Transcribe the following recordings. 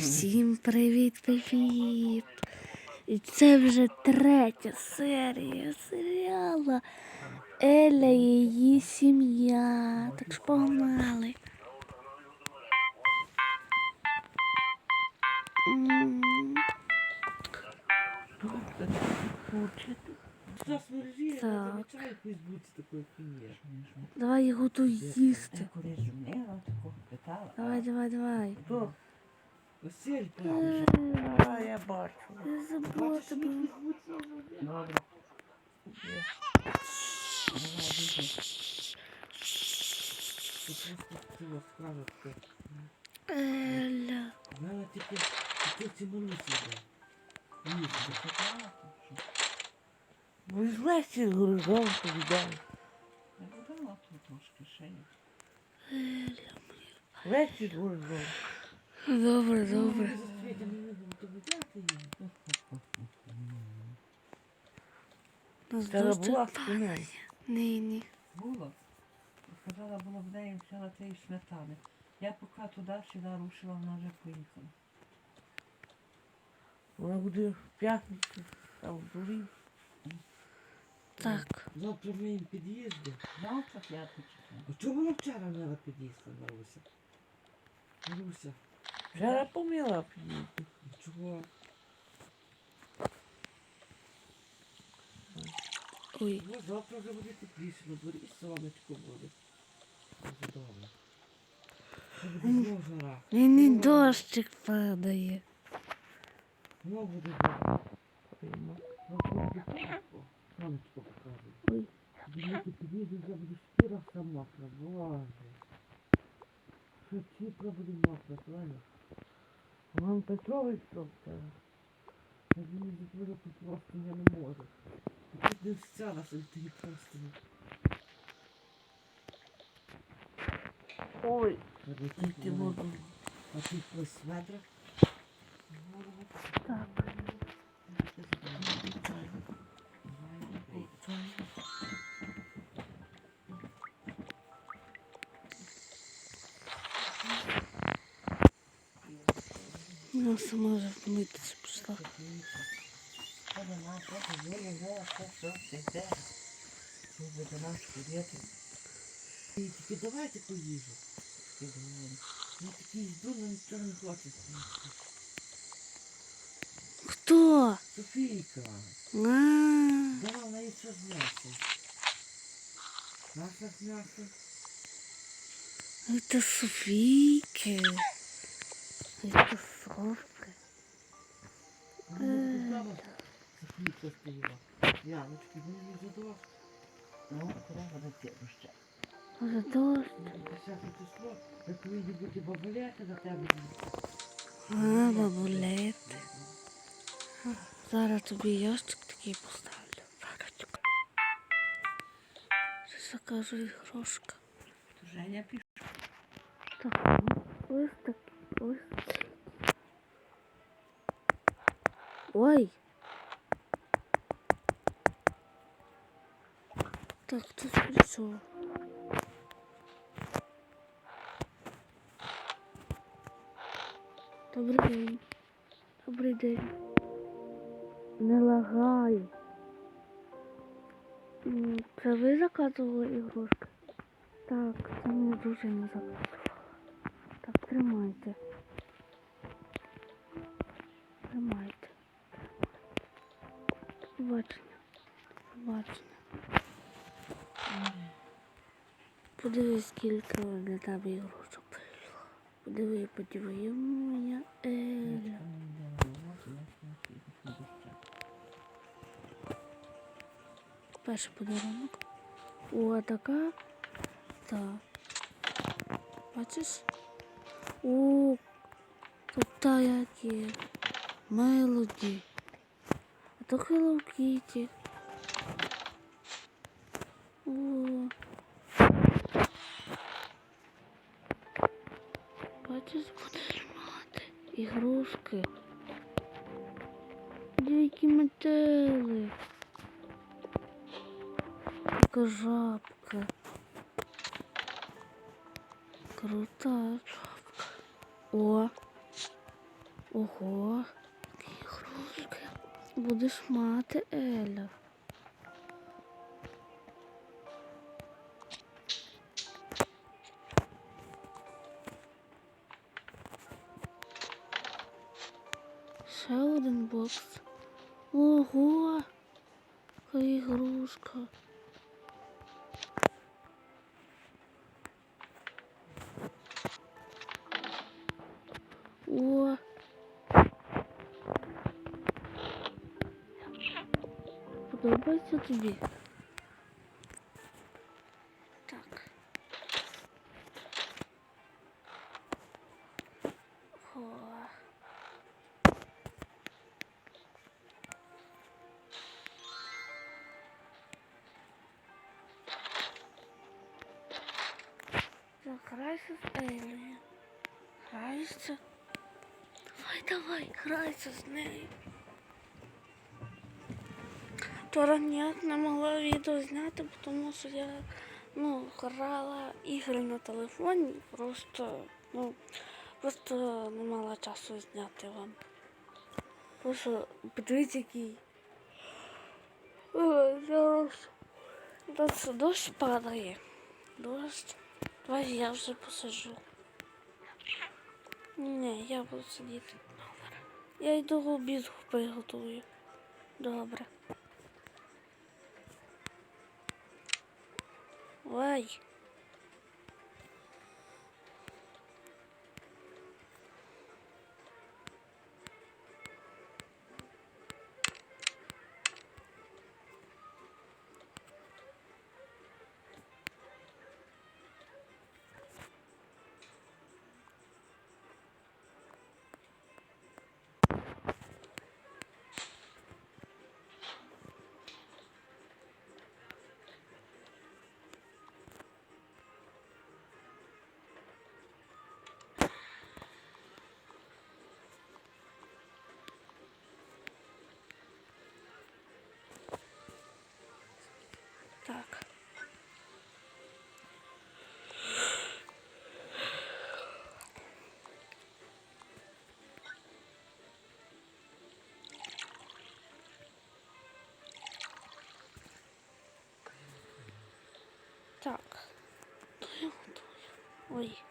Всім привіт-привіт! І це вже третя серія серіала Еля і її сім'я. Так що погнали. Так. Давай його тут їсти. Давай, давай, давай. Василь, правда. А, я бачу. Я забула тебе. Добре. Є. Ти просто Еля. в тільки тільки ці малюсі йде. Ні, Ну і злесі горизонту віддав. Я будала тут трошки шею. Лесі горизонту. Добре, Добре. не Та дощ була спина. Ні, ні. Було. Сказала, було в неї взяла тієї сметани. Я поки туди-сюди рушила, вона вже поїхала. Вона буде в п'ятницю, а в дурі. Так. Завтра ми їм під'їзди. Завтра п'ятницю. А чому вона вчора мала під'їзд, Маруся? Маруся, Вчора помила чого? Ой. Ну, завтра вже буде тепліше, на дворі і сонечко буде. Дуже добре. Буде знову жара. Ні, ні, дощик падає. Знову буде жара. Ну. Сонечко показує. Ой. Дивіться, під'їзди вже буде шкіра вся мокра. Боже. Що чіпка буде мокра, правильно? Вон Петрович думаю, що тут просто я не можу. Тут не стяна, що ти просто. Ой, тільки воду. А ти ось ведра? Так. Це до нас курити. І Тільки давайте поїжу. Я такий йду, але нічого не хочу. Хто? Софійка, А, давай вона і все знесе. Наша знесе. это Софійки. Это Софка. Софійка стояла. Яночки, мені не задовж. Ну, треба дати ще. Може дощ? Десяте число, як вийде бути бабуляти на тебе. А, бабулети. Зараз тобі ящик такий поставлю. Зараз чекай. Щось закажу ігрушка. То Женя пішов. Так, ось так, ось. Ой. Так, тут прийшов. Добрий день. Добрий день. Не лагай. Це ви заказували ігрушки? Так, це мені дуже не заказувала. Так, тримайте. Тримайте. Побачення. Побачення. Подивись, скільки для тебе ігрушок. Подиви, подиви, моя Еля. Перший подарунок. О, така. Так. Бачиш? О, тут та які. Мелоді. А то Hello Kitty. О. Бачиш, будеш мати ігрушки. Які метели. Яка жабка. Крута жабка. О. Ого, які ігрушки. Будеш мати Еля. Ще один бокс. Ого! Яка ігрушка. О! Подобається тобі? Так. О. Так, грайся з Елею. Грайся. Давай, давай, грайся з нею. Вчора ніяк не могла відео зняти, тому що я ну, грала ігри на телефоні, просто, ну, просто не мала часу зняти вам. Просто подивіться який. Зараз дощ, дощ падає. Дощ. Давай я вже посажу. Ні, я буду сидіти. Я йду обід приготую. Добре. Ой. Oi.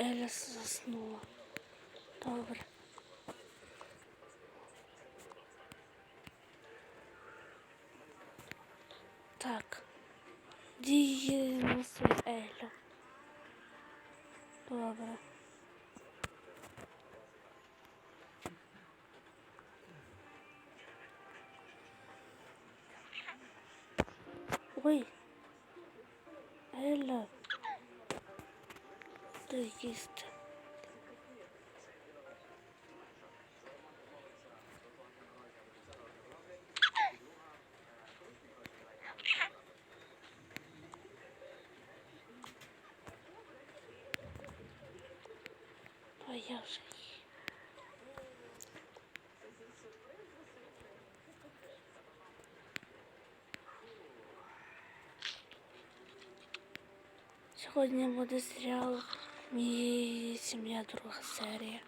Еля заснула. Добре. Так. Діє носи Еля. Добре. Ой. Ти їсти. А я вже їм. Сьогодні буде серіал Мій сім'я друга серія.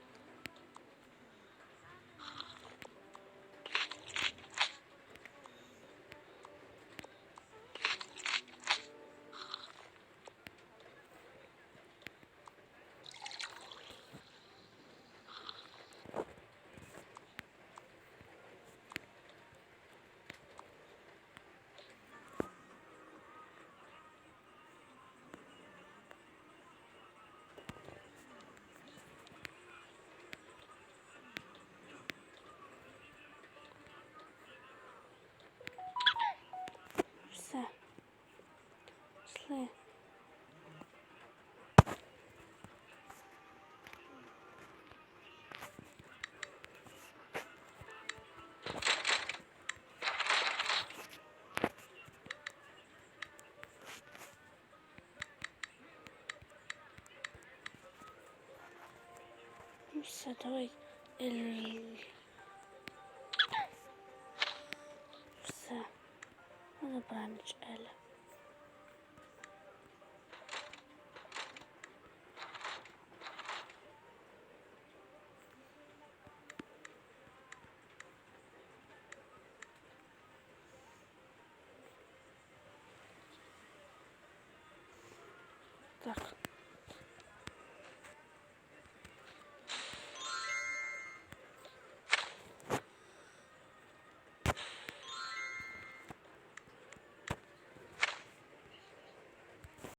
Все, давай. Ель. Все. Ну, добраніч, Еля.